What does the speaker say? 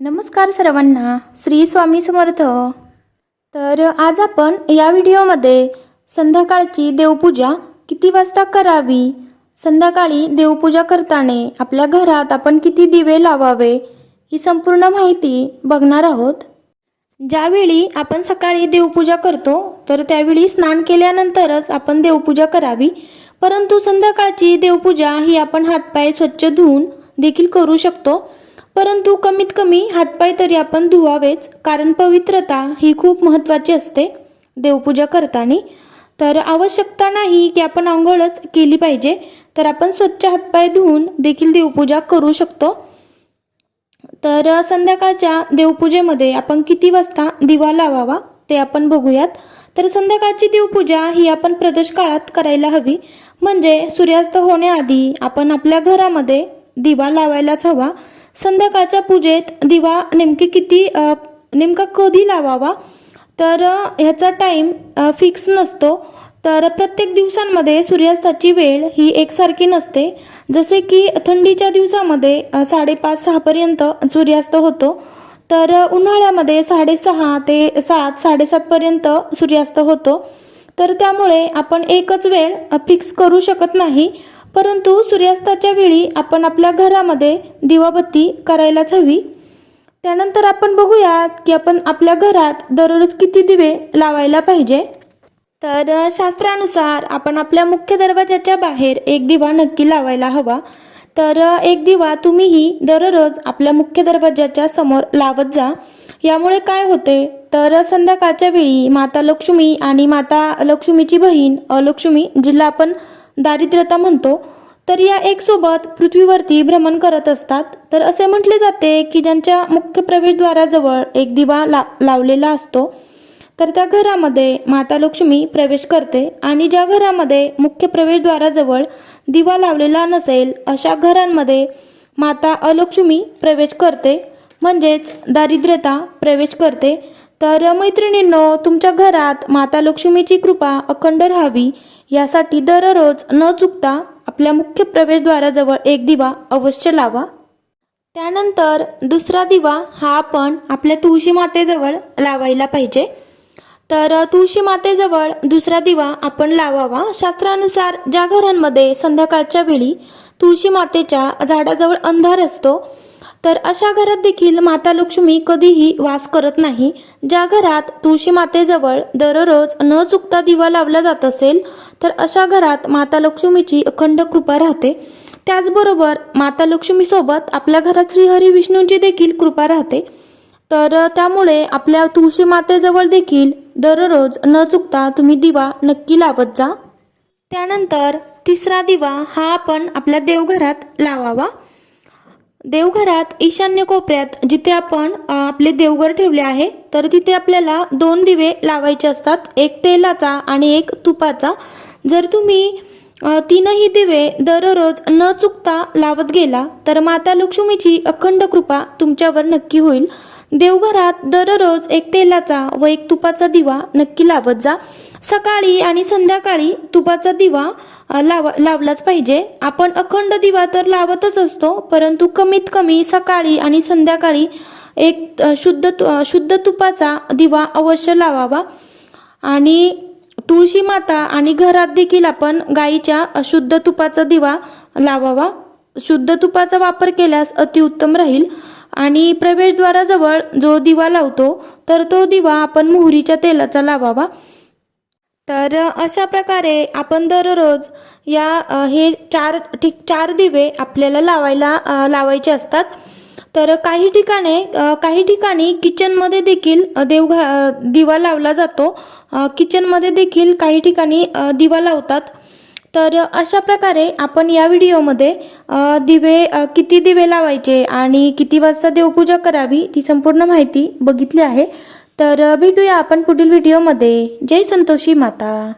नमस्कार सर्वांना श्री स्वामी समर्थ. तर आज आपण या व्हिडिओमध्ये संध्याकाळची देवपूजा किती वाजता करावी? संध्याकाळी देवपूजा करताना आपल्या घरात आपण किती दिवे लावावे? ही संपूर्ण माहिती बघणार आहोत. ज्यावेळी आपण सकाळी देवपूजा करतो तर त्यावेळी स्नान केल्यानंतरच आपण देवपूजा करावी. परंतु संध्याकाळची देवपूजा ही आपण हातपाय स्वच्छ धुवून देखील करू शकतो. परंतु कमीत कमी हातपाय तरी आपण धुवावेच कारण पवित्रता ही खूप महत्त्वाची असते. देवपूजा करताना. तर आवश्यकता नाही की आपण आंघोळच केली पाहिजे तर आपण स्वच्छ हातपाय धुवून देखील देवपूजा करू शकतो. तर संध्याकाळच्या देवपूजेमध्ये आपण किती वाजता दिवा लावावा ते आपण बघूयात. तर संध्याकाळची देवपूजा ही आपण प्रदोष काळात करायला हवी. म्हणजे सूर्यास्त होण्याआधी आपण आपल्या घरामध्ये दिवा लावायलाच हवा. संध्याकाळच्या पूजेत दिवा नेमकी किती नेमका कधी लावावा? तर ह्याचा टाईम फिक्स नसतो. तर प्रत्येक दिवसांमध्ये सूर्यास्ताची वेळ ही एकसारखी नसते. जसे की थंडीच्या दिवसामध्ये साडेपाच सहापर्यंत सूर्यास्त होतो. तर उन्हाळ्यामध्ये साडेसहा ते सात साडेसातपर्यंत सूर्यास्त होतो. तर त्यामुळे आपण एकच वेळ फिक्स करू शकत नाही. परंतु सूर्यास्ताच्या वेळी आपण आपल्या घरामध्ये दिवाबत्ती करायलाच हवी. त्यानंतर आपण बघूयात की आपण आपल्या घरात दररोज किती दिवे लावायला पाहिजे? तर शास्त्रानुसार आपण आपल्या मुख्य दरवाजाच्या बाहेर एक दिवा नक्की लावायला हवा. तर एक दिवा तुम्हीही दररोज आपल्या मुख्य दरवाजाच्या समोर लावत जा. यामुळे काय होते? तर संध्याकाळच्या वेळी माता लक्ष्मी आणि माता लक्ष्मीची बहीण अलक्ष्मी जिला आपण दारिद्र्यता म्हणतो तर या एक सोबत पृथ्वीवरती भ्रमण करत असतात. तर असे म्हटले जाते की ज्यांच्या मुख्य प्रवेशद्वाराजवळ एक दिवा ला लावलेला असतो तर त्या घरामध्ये माता लक्ष्मी प्रवेश करते आणि ज्या घरामध्ये मुख्य प्रवेशद्वाराजवळ दिवा लावलेला नसेल अशा घरांमध्ये माता अलक्ष्मी प्रवेश करते. म्हणजेच दारिद्र्यता प्रवेश करते. तर मैत्रिणींनो तुमच्या घरात माता लक्ष्मीची कृपा अखंड राहावी यासाठी दररोज न चुकता आपल्या मुख्य प्रवेशद्वाराजवळ एक दिवा अवश्य लावा. त्यानंतर दुसरा दिवा हा आपण आपल्या तुळशी मातेजवळ लावायला पाहिजे. तर तुळशी मातेजवळ दुसरा दिवा आपण लावावा. शास्त्रानुसार ज्या घरांमध्ये संध्याकाळच्या वेळी तुळशी मातेच्या झाडाजवळ अंधार असतो तर अशा घरात देखील माता लक्ष्मी कधीही वास करत नाही. ज्या घरात तुळशी मातेजवळ दररोज न चुकता दिवा लावला जात असेल तर अशा घरात माता लक्ष्मीची अखंड कृपा राहते. त्याचबरोबर माता लक्ष्मीसोबत आपल्या घरात श्रीहरी विष्णूंची देखील कृपा राहते. तर त्यामुळे आपल्या तुळशी मातेजवळ देखील दररोज न चुकता तुम्ही दिवा नक्की लावत जा. त्यानंतर तिसरा दिवा हा आपण आपल्या देवघरात लावावा. देवघरात ईशान्य कोपऱ्यात जिथे आपण आपले देवघर ठेवले आहे तर तिथे आपल्याला दोन दिवे लावायचे असतात एक तेलाचा आणि एक तुपाचा. जर तुम्ही तीनही दिवे दररोज न चुकता लावत गेला तर माता लक्ष्मीची अखंड कृपा तुमच्यावर नक्की होईल. देवघरात दररोज एक तेलाचा व एक तुपाचा दिवा नक्की लावत जा. सकाळी आणि संध्याकाळी तुपाचा दिवा लावा लाव लावलाच पाहिजे. आपण अखंड दिवा तर लावतच असतो परंतु कमीत कमी सकाळी आणि संध्याकाळी एक शुद्ध तु- शुद्ध तुपाचा दिवा अवश्य लावावा. आणि तुळशी माता आणि घरात देखील आपण गाईच्या शुद्ध तुपाचा दिवा लावावा. शुद्ध तुपाचा वापर केल्यास अतिउत्तम राहील. आणि प्रवेशद्वाराजवळ जो दिवा लावतो तर तो दिवा आपण मोहरीच्या तेलाचा लावावा. तर अशा प्रकारे आपण दररोज या हे चार ठीक चार दिवे आपल्याला लावायला लावायचे असतात. तर काही ठिकाणी काही ठिकाणी किचनमध्ये देखील देवघा दिवा लावला जातो. किचनमध्ये देखील काही ठिकाणी दिवा लावतात. तर अशा प्रकारे आपण या व्हिडिओमध्ये दिवे किती दिवे लावायचे आणि किती वाजता देवपूजा करावी ती संपूर्ण माहिती बघितली आहे. तर भेटूया आपण पुढील व्हिडिओमध्ये. जय संतोषी माता.